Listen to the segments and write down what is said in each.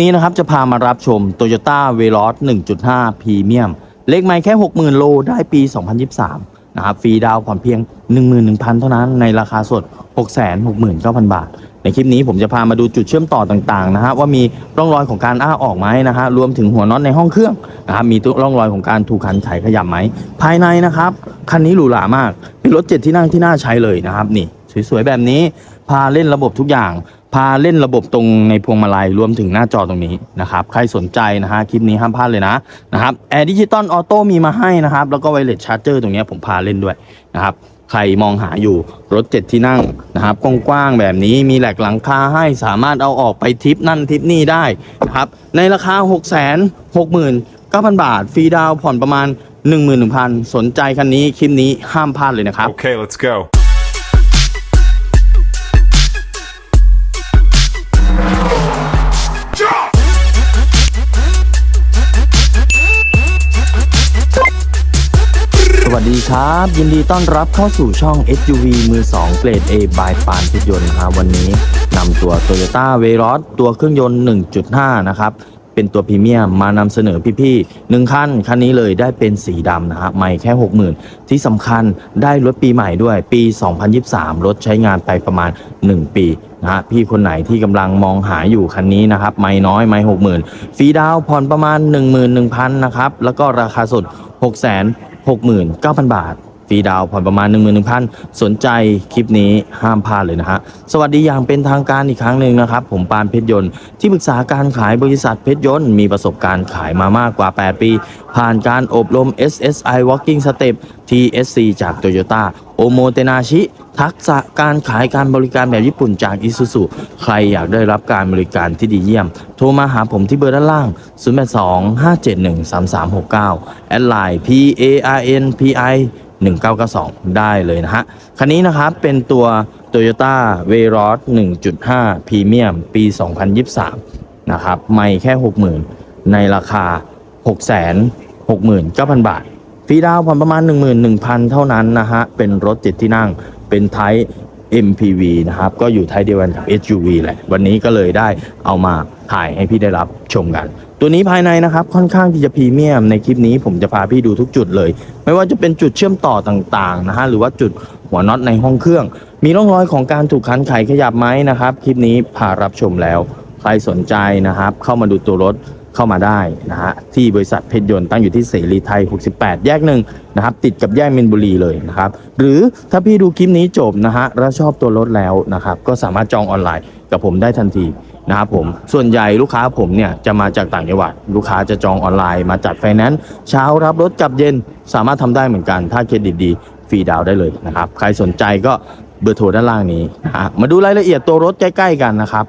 นี้นะครับจะพามารับชม Toyota v e l o s 1.5 Premium เลขไม่แค่ 60,000 โลได้ปี 2023 นะครับฟรีดาวผ่อนเพียง 11,000 เท่านั้นในราคาสด 669,000 บาท ในคลิปนี้ผมจะพามาดูจุดเชื่อมต่อต่างๆนะฮะว่ามีร่องรอยของการอ้าออกไหมนะฮะรวมถึงหัวน็อตในห้องเครื่องนะครับมีร่องรอยของการถูกขันไขขยับไหมภายในนะครับคันนี้หรูหรามากเป็นรถเจ็ดที่นั่งที่น่าใช้เลยนะครับนี่สวยๆแบบนี้พาเล่นระบบทุกอย่าง พาเล่นระบบตรงในพวงมาลัยรวมถึงหน้าจอตรงนี้นะครับ ใครสนใจนะฮะคลิปนี้ห้ามพลาดเลยนะนะครับแอร์ดิจิตอลออโต้มีมาให้นะครับ แล้วก็ไวเลสชาร์เจอร์ตรงนี้ผมพาเล่นด้วยนะครับใครมองหาอยู่รถเจ็ดที่นั่งนะครับกว้างๆแบบนี้มีแหลกหลังคาให้สามารถเอาออกไปทริปนั่นทริปนี่ได้นะครับในราคา 6 6 9 0 0 0 บาท ฟรีดาวผ่อนประมาณ 11,000 สนใจคันนี้ คลิปนี้ห้ามพลาดเลยนะครับ Okay, let's go. ดีครับ ยินดีต้อนรับเข้าสู่ช่อง SUV มือ 2 เกรด A บายปานพิยนต์นะครับวันนี้นำตัว Toyota v e r o s ตัวเครื่องยนต์ 1.5 นะครับ เป็นตัวพรีเมียมมานำเสนอพี่ๆหนึ่งคันคันนี้เลยได้เป็นสีดำนะครับไม่แค่ 60,000 ที่สำคัญได้รถปีใหม่ด้วยปี 2023 รถใช้งานไปประมาณ 1 ปีนะฮะพี่คนไหนที่กำลังมองหาอยู่คันนี้นะครับ ไม่น้อยไม่60,000ฟรีดาวน์ผ่อนประมาณ 11,000นะครับแล้วก็ราคาสด6 69,000บาท ฟรีดาวผ่อนประมาณ 11,000 สนใจคลิปนี้ห้ามพลาดเลยนะฮะ สวัสดีอย่างเป็นทางการอีกครั้งหนึ่งนะครับ ผมปานเพชรยนต์ที่ปรึกษาการขายบริษัทเพชรยนต์มีประสบการณ์ขายมามากกว่า 8 ปี ผ่านการอบรม SSI Walking Step TSC จาก Toyota โอโมเตนาชิ ทักษะการขายการบริการแบบญี่ปุ่นจาก Isuzu ใครอยากได้รับการบริการที่ดีเยี่ยม โทรมาหาผมที่เบอร์ด้านล่าง 082 571 3369 แอดไลน์ P A R N P I 1992 ได้เลยนะฮะ คันนี้นะครับเป็นตัว Toyota v e r o s 1.5 Premium ปี 2023 นะครับ ไม่แค่ 60,000 ในราคา 669,000 บาท ฟรีดาวผ่อนประมาณ 11,000 เท่านั้นนะฮะ เป็นรถเจ็ดที่นั่ง เป็นไทป์ MPV นะครับ ก็อยู่ไทป์เดียวกันกับ SUV แหละ วันนี้ก็เลยได้เอามาถ่ายให้พี่ได้รับชมกัน ตัวนี้ภายในนะครับค่อนข้างที่จะพรีเมียมในคลิปนี้ผมจะพาพี่ดูทุกจุดเลย ไม่ว่าจะเป็นจุดเชื่อมต่อต่างๆนะฮะหรือว่าจุดหัวน็อตในห้องเครื่อง มีร่องรอยของการถูกคันไขขยับไหมนะครับ คลิปนี้พารับชมแล้ว ใครสนใจนะครับ เข้ามาดูตัวรถ เข้ามาได้นะฮะที่บริษัทเพชรยนต์ตั้งอยู่ที่เสรีไทย 68 แยกหนึ่งนะครับติดกับแยกมินบุรีเลยนะครับหรือถ้าพี่ดูคลิปนี้จบนะฮะแล้วชอบตัวรถแล้วนะครับก็สามารถจองออนไลน์กับผมได้ทันทีนะครับผมส่วนใหญ่ลูกค้าผมเนี่ยจะมาจากต่างจังหวัด ลูกค้าจะจองออนไลน์มาจัดไฟแนนซ์เช้ารับรถกลับเย็นสามารถทำได้เหมือนกัน ถ้าเครดิตดีฟรีดาวน์ได้เลยนะครับใครสนใจก็เบอร์โทรด้านล่างนี้นะมาดูรายละเอียดตัวรถใกล้ ๆ กันนะครับ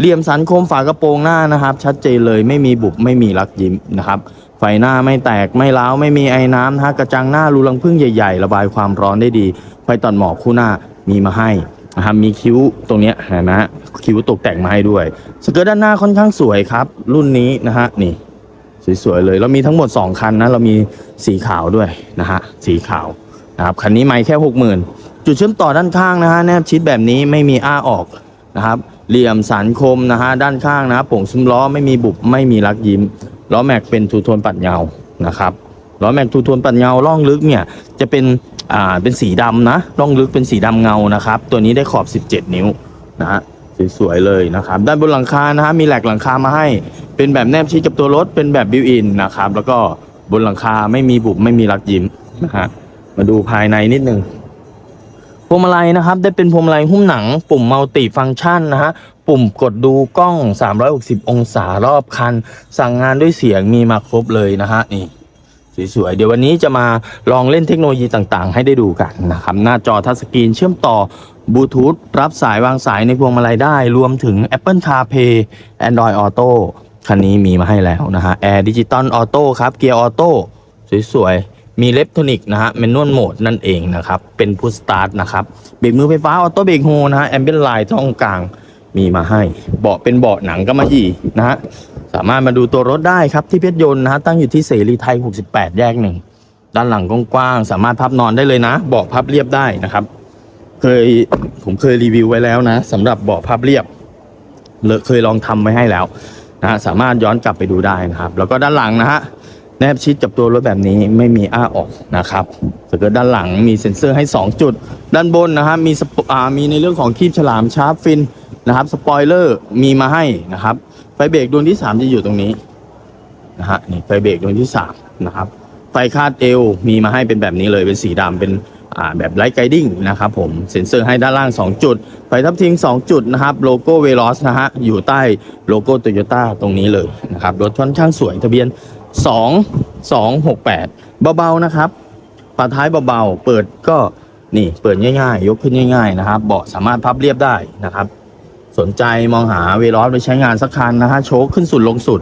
เหลี่ยมสันคมฝากระโปรงหน้านะครับ ชัดเจนเลยไม่มีบุบไม่มีรักยิ้มนะครับไฟหน้าไม่แตกไม่ร้าวไม่มีไอ้น้ำนะฮะกระจังหน้ารูรังพึ่งใหญ่ๆ ระบายความร้อนได้ดี ไฟตัดหมอกคู่หน้ามีมาให้นะครับมีคิ้วตรงเนี้ยเห็นไหมฮะคิ้วตกแต่งมาให้ด้วย สเกิร์ตด้านหน้าค่อนข้างสวยครับ รุ่นนี้นะฮะนี่สวยๆเลยเรามีทั้งหมด 2 คันนะเรามีสีขาวด้วยนะฮะสีขาวนะครับคันนี้ไม่แค่ 60,000 จุดเชื่อมต่อด้านข้างนะฮะแนบชิดแบบนี้ไม่มีอ้าออกนะครับ เหลี่ยมสันคมนะฮะด้านข้างนะครับผงซุ้มล้อไม่มีบุบไม่มีรักยิ้มล้อแม็กเป็นทูโทนปัดเงานะครับล้อแม็กทูโทนปัดเงาล่องลึกเนี่ยจะเป็นอ่าเป็นสีดำนะล่องลึกเป็นสีดำเงานะครับ ตัวนี้ได้ขอบ 17 นิ้วนะฮะสวยๆเลยนะครับ ด้านบนหลังคานะฮะมีแหลกหลังคามาให้ เป็นแบบแนบชิดกับตัวรถเป็นแบบบิวอินนะครับ แล้วก็บนหลังคาไม่มีบุบไม่มีรักยิ้มนะฮะมาดูภายในนิดนึง พวงมาลัยนะครับได้เป็นพวงมาลัยหุ้มหนัง ปุ่มมัลติฟังก์ชันนะฮะปุ่มกดดูกล้อง 360 องศารอบคัน สั่งงานด้วยเสียงมีมาครบเลยนะฮะนี่สวยๆเดี๋ยววันนี้จะมาลองเล่นเทคโนโลยีต่างๆ ให้ได้ดูกันนะครับ หน้าจอทัชสกรีนเชื่อมต่อบลูทูธรับสายวางสายในพวงมาลัยได้ รวมถึง Apple CarPlay Android Auto คันนี้มีมาให้แล้วนะฮะ Air Digital Auto ครับ เกียร์ออโต้สวยๆ มีเล็บโทนิกนะฮะเมนวลโหมดนั่นเองนะครับ เป็นพุชสตาร์ทนะครับเบรกมือไฟฟ้าออโต้เบรกโฮนะฮะแอมเบียนไลน์ช่องกลางมีมาให้ เบาะเป็นเบาะหนังก็มาอีนะฮะสามารถมาดูตัวรถได้ครับที่เพชรยนต์นะฮะตั้งอยู่ที่เสรีไทย 68 แยกหนึ่งด้านหลังกว้างๆสามารถพับนอนได้เลยนะ เบาะพับเรียบได้นะครับ เคยผมเคยรีวิวไว้แล้วนะสำหรับเบาะพับเรียบเลเคยลองทำไว้ให้แล้วนะสามารถย้อนกลับไปดูได้นะครับ แล้วก็ด้านหลังนะฮะ แนบชิดกับตัวรถแบบนี้ไม่มีอ้าออกนะครับสเกิร์ตด้านหลังมีเซ็นเซอร์ให้ 2 จุด ด้านบนนะฮะมีสปอามีในเรื่องของคีบฉลามชาร์ปฟินนะครับสปอยเลอร์มีมาให้นะครับ ไฟเบรกดวงที่ 3 จะอยู่ตรงนี้นะฮะนี่ไฟเบรกดวงที่3นะครับไฟคาดเอวมีมาให้เป็นแบบนี้เลยเป็นสีดำเป็นแบบไลท์ไกดิ้งนะครับผมเซ็นเซอร์ให้ด้านล่าง 2 จุด ไฟทับทิง2 จุดนะครับโลโก้เวลอสนะฮะอยู่ใต้โลโก้โตโยต้าตรงนี้เลยนะครับรถค่อนข้างสวยทะเบียน 2 2 6 8 เบาๆนะครับฝาท้ายเบาๆ เปิดก็นี่เปิดง่ายๆ ยกขึ้นง่าย ๆ นะครับ เบาะสามารถพับเรียบได้นะครับ สนใจมองหาเวลอสไปใช้งานสักคันนะฮะโชคขึ้นสุดลงสุด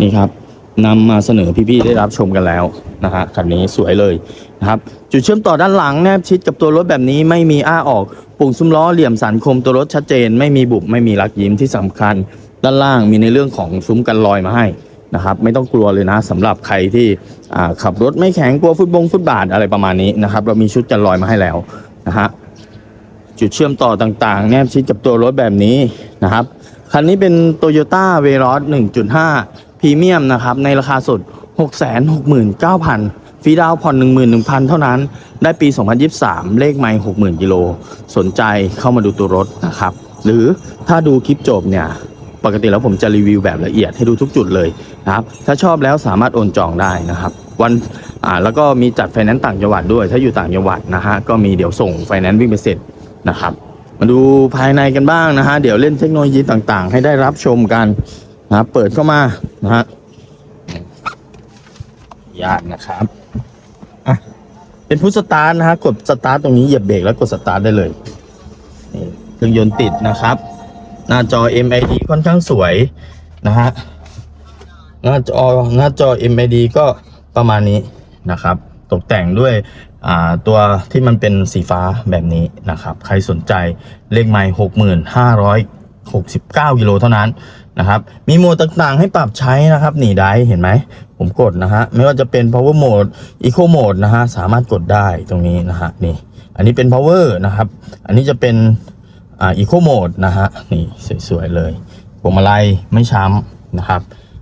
นี่ครับนำมาเสนอพี่ๆได้รับชมกันแล้วนะฮะคันนี้สวยเลยนะครับ จุดเชื่อมต่อด้านหลังแนบชิดกับตัวรถแบบนี้ไม่มีอ้าออกปุ่มซุ้มล้อเหลี่ยมสันคมตัวรถชัดเจน ไม่มีบุบไม่มีรักยิ้มที่สำคัญ ด้านล่างมีในเรื่องของซุ้มกันรอยมาให้ นะครับไม่ต้องกลัวเลยนะสำหรับใครที่ขับรถไม่แข็งกลัวฟุตบงฟุตบาทอะไรประมาณนี้นะครับ เรามีชุดกันรอยมาให้แล้วนะฮะจุดเชื่อมต่อต่างๆ แนบชิดกับตัวรถแบบนี้นะครับคันนี้เป็น Toyota v e r o s 1.5 พรีเมียมนะครับในราคาสด 669,000 ฟรีดาวผ่อน 11,000 เท่านั้น ได้ปี 2023 เลขไม่60,000 กิโล สนใจเข้ามาดูตัวรถนะครับ หรือถ้าดูคลิปจบเนี่ย ปกติแล้วผมจะรีวิวแบบละเอียดให้ดูทุกจุดเลยนะครับ ถ้าชอบแล้วสามารถโอนจองได้นะครับวันอ่าแล้วก็มีจัดไฟแนนซ์ต่างจังหวัดด้วย ถ้าอยู่ต่างจังหวัดนะฮะก็มีเดี๋ยวส่งไฟแนนซ์วิ่งไปเสร็จนะครับ มาดูภายในกันบ้างนะฮะเดี๋ยวเล่นเทคโนโลยีต่างๆ ให้ได้รับชมกันนะครับเปิดเข้ามานะฮะญาตนะครับอะเป็นพุทสตาร์ทนะฮะกดสตาร์ทตรงนี้เหยียบเบรกแล้วกดสตาร์ทได้เลยนี่เครื่องยนต์ติดนะครับ หน้าจอ MID ค่อนข้างสวยนะฮะหน้าจอหน้าจอ MID ก็ประมาณนี้นะครับ ตกแต่งด้วยตัวที่มันเป็นสีฟ้าแบบนี้นะครับ ใครสนใจเลขไมล์หกหมื่นห้าร้อยหกสิบเก้ากิโลเท่านั้นนะครับ มีโหมดต่างๆให้ปรับใช้นะครับนี่ได้เห็นไหม ผมกดนะฮะ ไม่ว่าจะเป็น power mode eco mode นะฮะ สามารถกดได้ตรงนี้นะฮะ นี่ อันนี้เป็น power นะครับ อันนี้จะเป็น อ่าอีโคโหมดนะฮะนี่สวยๆเลยพวงมาลัยไม่ช้ำนะครับ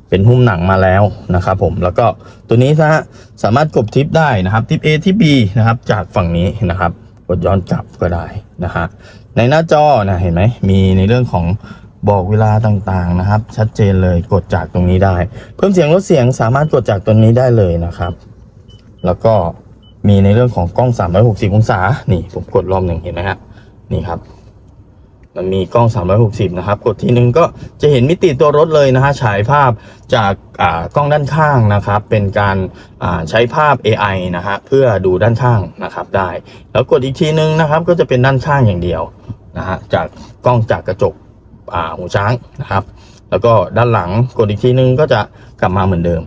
เป็นหุ้มหนังมาแล้วนะครับผมแล้วก็ตัวนี้นะฮะสามารถกดทิปได้นะครับทิป A ทิป B นะครับจากฝั่งนี้นะครับกดย้อนกลับก็ได้นะฮะในหน้าจอนะเห็นไหมมีในเรื่องของบอกเวลาต่างๆนะครับ ชัดเจนเลยกดจากตรงนี้ได้ เพิ่มเสียงลดเสียงสามารถกดจากตัวนี้ได้เลยนะครับ แล้วก็มีในเรื่องของกล้อง 360 องศา นี่ผมกดรอบหนึ่งเห็นไหมฮะนี่ครับ มันมีกล้อง 360 นะครับ กดทีนึงก็จะเห็นมิติตัวรถเลยนะฮะ ฉายภาพจากกล้องด้านข้างนะครับ เป็นการใช้ภาพ AI นะฮะ เพื่อดูด้านข้างนะครับได้ แล้วกดอีกทีนึงนะครับ ก็จะเป็นด้านข้างอย่างเดียวนะฮะ จากกล้องจากกระจกหูช้างนะครับ แล้วก็ด้านหลังกดอีกทีนึงก็จะกลับมาเหมือนเดิม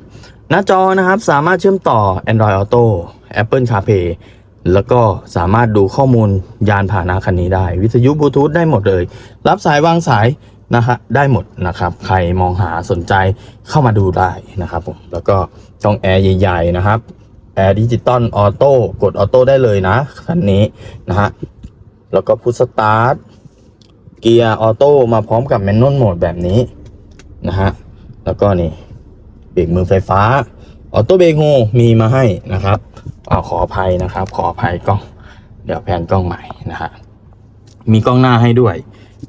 หน้าจอนะครับสามารถเชื่อมต่อ Android Auto Apple CarPlay แล้วก็สามารถดูข้อมูลยานพาหนะคันนี้ได้ วิทยุบลูทูธได้หมดเลย รับสายวางสายนะฮะได้หมดนะครับ ใครมองหาสนใจเข้ามาดูได้นะครับผมแล้วก็ช่องแอร์ใหญ่ๆนะครับแอร์ดิจิตอลออโต้กดออโต้ได้เลยนะคันนี้นะฮะแล้วก็พุทสตาร์ทเกียร์ออโต้มาพร้อมกับแมนนวลโหมดแบบนี้นะฮะแล้วก็นี่เบรกมือไฟฟ้า ออโต้เบรกโฮมีมาให้นะครับอาขออภัยนะครับ ขออภัยกล้อง เดี๋ยวแพนกล้องใหม่นะฮะมีกล้องหน้าให้ด้วย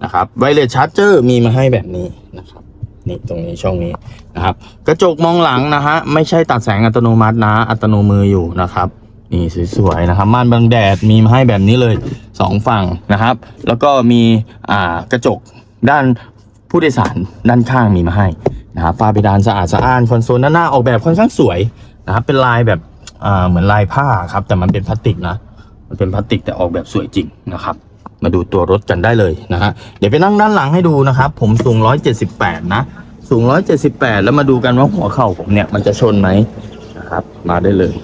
นะครับไวเลสชาร์เจอร์มีมาให้แบบนี้นะครับนี่ตรงนี้ช่องนี้นะครับ กระจกมองหลังนะฮะไม่ใช่ตัดแสงอัตโนมัตินะ อัตโนมืออยู่นะครับนี่สวยๆนะครับม่านบังแดดมีมาให้แบบนี้เลยสองฝั่งนะครับ แล้วก็มีอ่ากระจกด้าน ผู้โดยสารด้านข้างมีมาให้นะครับฝ้าเพดานสะอาดสะอ้านคอนโซลด้านหน้าออกแบบค่อนข้างสวยนะครับเป็นลายแบบเหมือนลายผ้าครับแต่มันเป็นพลาสติกนะมันเป็นพลาสติกแต่ออกแบบสวยจริงนะครับ มาดูตัวรถกันได้เลยนะฮะเดี๋ยวไปนั่งด้านหลังให้ดูนะครับ ผมสูง 178 นะสูง 178 แล้วมาดูกันว่าหัวเข่าผมเนี่ยมันจะชนไหมนะครับ มาได้เลย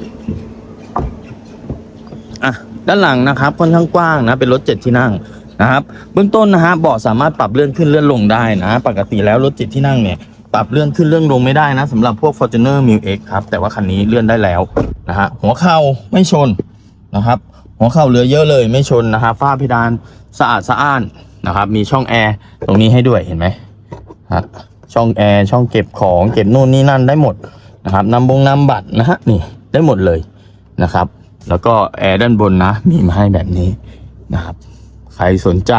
อะด้านหลังนะครับค่อนข้างกว้างนะเป็นรถเจ็ดที่นั่ง นะครับเบื้องต้นนะฮะเบาะสามารถปรับเลื่อนขึ้นเลื่อนลงได้นะ ปกติแล้วรถจ็ดที่นั่งเนี่ยปรับเลื่อนขึ้นเลื่อนลงไม่ได้นะสำหรับพวก Fortuner m i l X ครับแต่ว่าคันนี้เลื่อนได้แล้วนะฮะหัวเข่าไม่ชนนะครับหัวเข่าเหลือเยอะเลยไม่ชนนะครับฝ้าเพดานสะอาดสะอ้านนะครับมีช่องแอร์ตรงนี้ให้ด้วยเห็นไหมฮะช่องแอร์ช่องเก็บของเก็บนู่นนี่นั่นได้หมดนะครับนำบงนำบัตรนะฮะนี่ได้หมดเลยนะครับ แล้วก็แอร์ด้านบนนะมีมาให้แบบนี้นะครับ ใครสนใจ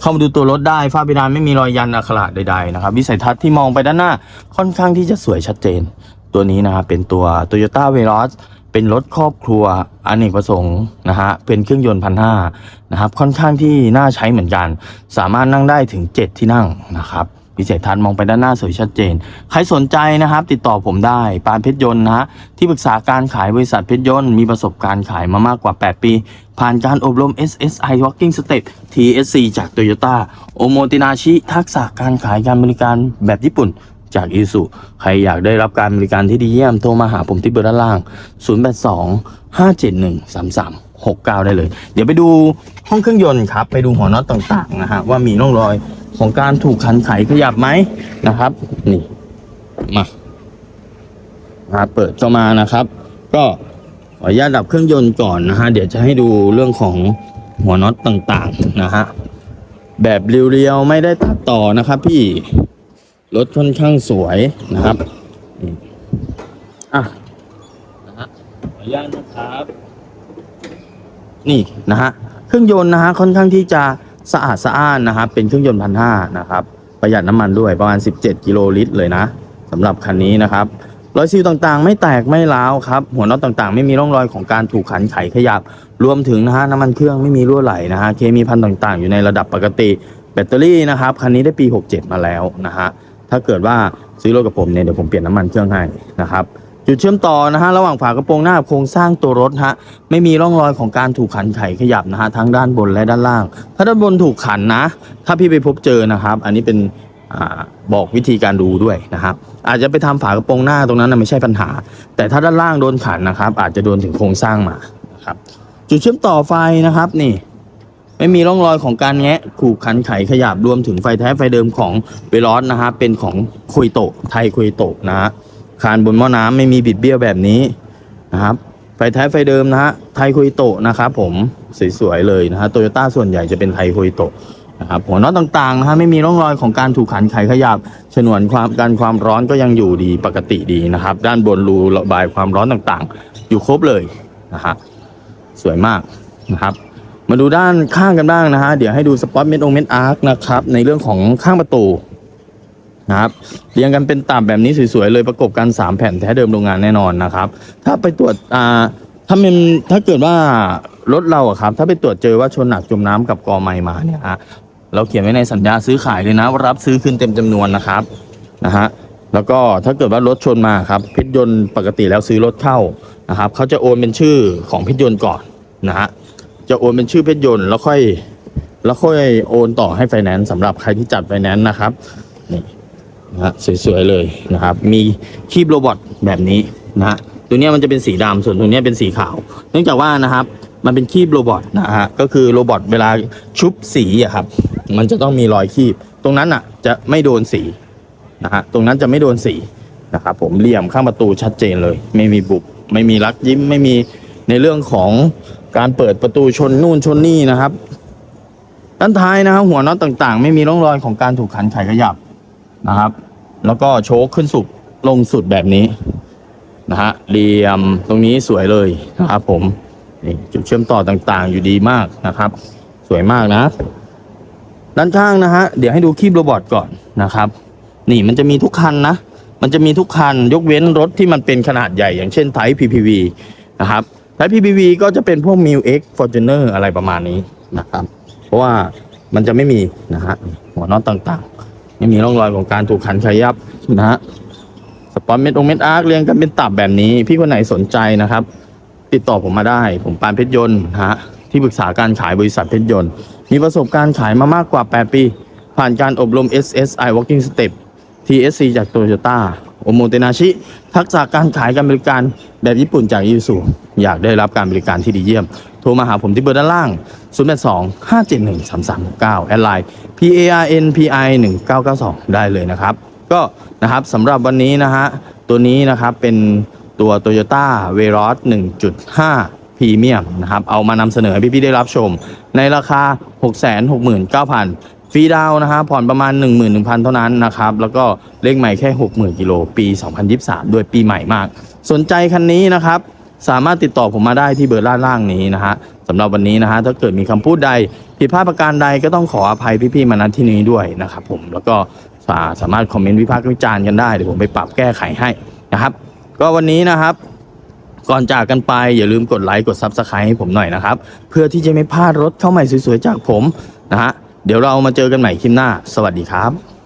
เข้ามาดูตัวรถได้ฝ้าเพดานไม่มีรอยยันอักขระใดๆนะครับวิสัยทัศน์ที่มองไปด้านหน้าค่อนข้างที่จะสวยชัดเจน ตัวนี้นะครับเป็นตัว Toyota v e r o s เป็นรถครอบครัวอเนกประสงค์นะฮะเป็นเครื่องยนต์พันห้านะครับค่อนข้างที่น่าใช้เหมือนกัน สามารถนั่งได้ถึง 7 ที่นั่งนะครับ วิสัยทัศน์มองไปด้านหน้าสวยชัดเจน ใครสนใจนะครับ ติดต่อผมได้ ปานเพชรยนต์นะฮะที่ปรึกษาการขายบริษัทเพชรยนต์มีประสบการณ์ขายมามากกว่า 8 ปี ผ่านการอบรม SSI Walking Step TSC จาก Toyota โอโมตินาชิทักษะการขายการบริการแบบญี่ปุ่นจากอีสุใครอยากได้รับการบริการที่ดีเยี่ยม โทรมาหาผมที่เบอร์ด้านล่าง 082 571 3369 ได้เลย เดี๋ยวไปดูห้องเครื่องยนต์ครับ ไปดูหัวน็อตต่างๆนะฮะว่ามีร่องรอย ของการถูกขันไขขยับไหมนะครับ นี่มามาเปิดเข้ามานะครับ ก็ขออนุญาตดับเครื่องยนต์ก่อนนะฮะเดี๋ยวจะให้ดูเรื่องของหัวน็อตต่างๆนะฮะแบบเรียวๆไม่ได้ตัดต่อนะครับพี่รถค่อนข้างสวยนะครับนี่อะนะฮะขออนุญาตนะครับ นี่นะฮะเครื่องยนต์นะฮะค่อนข้างที่จะ สะอาดสะอ้านนะครับ เป็นเครื่องยนต์พันห้านะครับ ประหยัดน้ำมันด้วยประมาณ 17 กิโลลิตรเลยนะสำหรับคันนี้นะครับรอยซีลต่างๆ ไม่แตกไม่ร้าวครับ หัวน็อตต่างๆ ไม่มีร่องรอยของการถูกขันไขขยับ รวมถึงนะฮะน้ำมันเครื่องไม่มีรั่วไหลนะฮะเคมีพันต่างๆ อยู่ในระดับปกติ แบตเตอรี่นะครับคันนี้ได้ปี 67 มาแล้วนะฮะถ้าเกิดว่าซื้อรถกับผมเนี่ยเดี๋ยวผมเปลี่ยนน้ำมันเครื่องให้นะครับ จุดเชื่อมต่อนะฮะระหว่างฝากระโปรงหน้าโครงสร้างตัวรถฮะไม่มีร่องรอยของการถูกขันไขขยับนะฮะทั้งด้านบนและด้านล่าง ถ้าด้านบนถูกขันนะ ถ้าพี่ไปพบเจอนะครับ อันนี้เป็นอบอกวิธีการดูด้วยนะครับ อาจจะไปทำฝากระโปรงหน้าตรงนั้นนะไม่ใช่ปัญหา แต่ถ้าด้านล่างโดนขันนะครับ อาจจะโดนถึงโครงสร้างมานะครับจุดเชื่อมต่อไฟนะครับนี่ ไม่มีร่องรอยของการแงะขูกขันไขขยับรวมถึงไฟแท้ไฟเดิมของเวลอสนะฮะเป็นของคุยโตะไทยคุยโตะนะฮะ คานบนหม้อน้ำไม่มีบิดเบี้ยวแบบนี้นะครับ ไฟท้ายไฟเดิมนะฮะไทยคุยโตะนะครับผมสวยๆเลยนะฮะโตโยต้าส่วนใหญ่จะเป็นไทยคุยโตะนะครับหัวน็อตต่างๆนะฮะไม่มีร่องรอยของการถูกขันไขขยับฉนวนความการความร้อนก็ยังอยู่ดีปกติดีนะครับ ด้านบนรูระบายความร้อนต่างๆ อยู่ครบเลยนะฮะสวยมากนะครับ มาดูด้านข้างกันบ้างนะฮะเดี๋ยวให้ดูสปอตเมดองเมดอาร์คนะครับในเรื่องของข้างประตู นะครับเรียงกันเป็นตับแบบนี้สวยๆเลยประกบกัน 3 แผ่นแท้เดิมโรงงานแน่นอนนะครับ ถ้าไปตรวจอ่าถ้าเป็นถ้าเกิดว่ารถเราอะครับ ถ้าไปตรวจเจอว่าชนหนักจมน้ำกับกอไม้มาเนี่ยฮะเราเขียนไว้ในสัญญาซื้อขายเลยนะว่ารับซื้อคืนเต็มจำนวนนะครับนะฮะแล้วก็ถ้าเกิดว่ารถชนมาครับพชรยนต์ปกติแล้วซื้อรถเข้านะครับเขาจะโอนเป็นชื่อของพชรยนต์ก่อนนะฮะจะโอนเป็นชื่อพชรยนต์แล้วค่อย แล้วค่อยโอนต่อให้ไฟแนนซ์สำหรับใครที่จัดไฟแนนซ์นะครับนี่ นะฮะสวยๆเลยนะครับ มีคีบโรบอทแบบนี้นะฮะตัวนี้มันจะเป็นสีดำส่วนตัวนี้เป็นสีขาว เนื่องจากว่านะครับมันเป็นคีบโรบอทนะฮะก็คือโรบอทเวลาชุบสีอะครับ มันจะต้องมีรอยคีบ ตรงนั้นอะจะไม่โดนสีนะฮะตรงนั้นจะไม่โดนสีนะครับผมเหลี่ยมข้างประตูชัดเจนเลย ไม่มีบุบไม่มีรักยิ้มไม่มีในเรื่องของการเปิดประตูชนนู่นชนนี่นะครับด้านท้ายนะครับหัวน็อตต่างๆ ไม่มีร่องรอยของการถูกขันไขขยับ นะครับ แล้วก็โชคขึ้นสุดลงสุดแบบนี้นะฮะเหลี่ยมตรงนี้สวยเลยนะครับผมนี่จุดเชื่อมต่อต่างๆ อยู่ดีมากนะครับ สวยมากนะ ด้านข้างนะฮะเดี๋ยวให้ดูคีบโรบอทก่อนนะครับ นี่มันจะมีทุกคันนะ มันจะมีทุกคันยกเว้นรถที่มันเป็นขนาดใหญ่อย่างเช่นไทป์ PPV นะครับไทป์ PPV ก็จะเป็นพวก m i l X Fortuner อะไรประมาณนี้นะครับ เพราะว่ามันจะไม่มีนะฮะหัวน็อตต่างๆ ไม่มีร่องรอยของการถูกขันขยับนะฮะสปอนเม็ดองเม็ดอาร์คเรียงกันเป็นตับแบบนี้ พี่คนไหนสนใจนะครับ ติดต่อผมมาได้ ผมปานเพชรยนต์นะฮะที่ปรึกษาการขายบริษัทเพชรยนต์ มีประสบการณ์ขายมามากกว่า 8 ปี ผ่านการอบรม SSI Walking Step TSC จากโตโยต้าโอโมเตนาชิ ทักษะการขายการบริการแบบญี่ปุ่นจากยูสุอยากได้รับการบริการที่ดีเยี่ยม โทรมาหาผมที่เบอร์ด้านล่าง 0 8 2 5 7 1 3 3 9แอดไลน์ P A R N P I 1992 ได้เลยนะครับ ก็นะครับสำหรับวันนี้นะฮะตัวนี้นะครับเป็นตัว Toyota v e r o s 1.5 พรีเมียมนะครับเอามานำเสนอให้พี่ๆได้รับชม ในราคา 669,000ฟรีดาวน์นะฮะผ่อนประมาณ 11,000 เท่านั้นนะครับ แล้วก็เลขใหม่แค่ 60,000 กิโล ปี 2023 ด้วยปีใหม่มาก สนใจคันนี้นะครับ สามารถติดต่อผมมาได้ที่เบอร์ด้าล่างนี้นะฮะสำหรับวันนี้นะฮะถ้าเกิดมีคำพูดใดผิดพลาดประการใดก็ต้องขออภัยพี่ๆมาณที่นี้ด้วยนะครับผมแล้วก็สาสามารถคอมเมนต์วิพากษ์วิจารณ์กันได้เดี๋ยวผมไปปรับแก้ไขให้นะครับ ก็วันนี้นะครับ ก่อนจากกันไปอย่าลืมกดไลค์กด Subscribe ให้ผมหน่อยนะครับ เพื่อที่จะไม่พลาดรถเข้าใหม่สวยๆจากผมนะฮะเดี๋ยวเรามาเจอกันใหม่คลิปหน้า สวัสดีครับ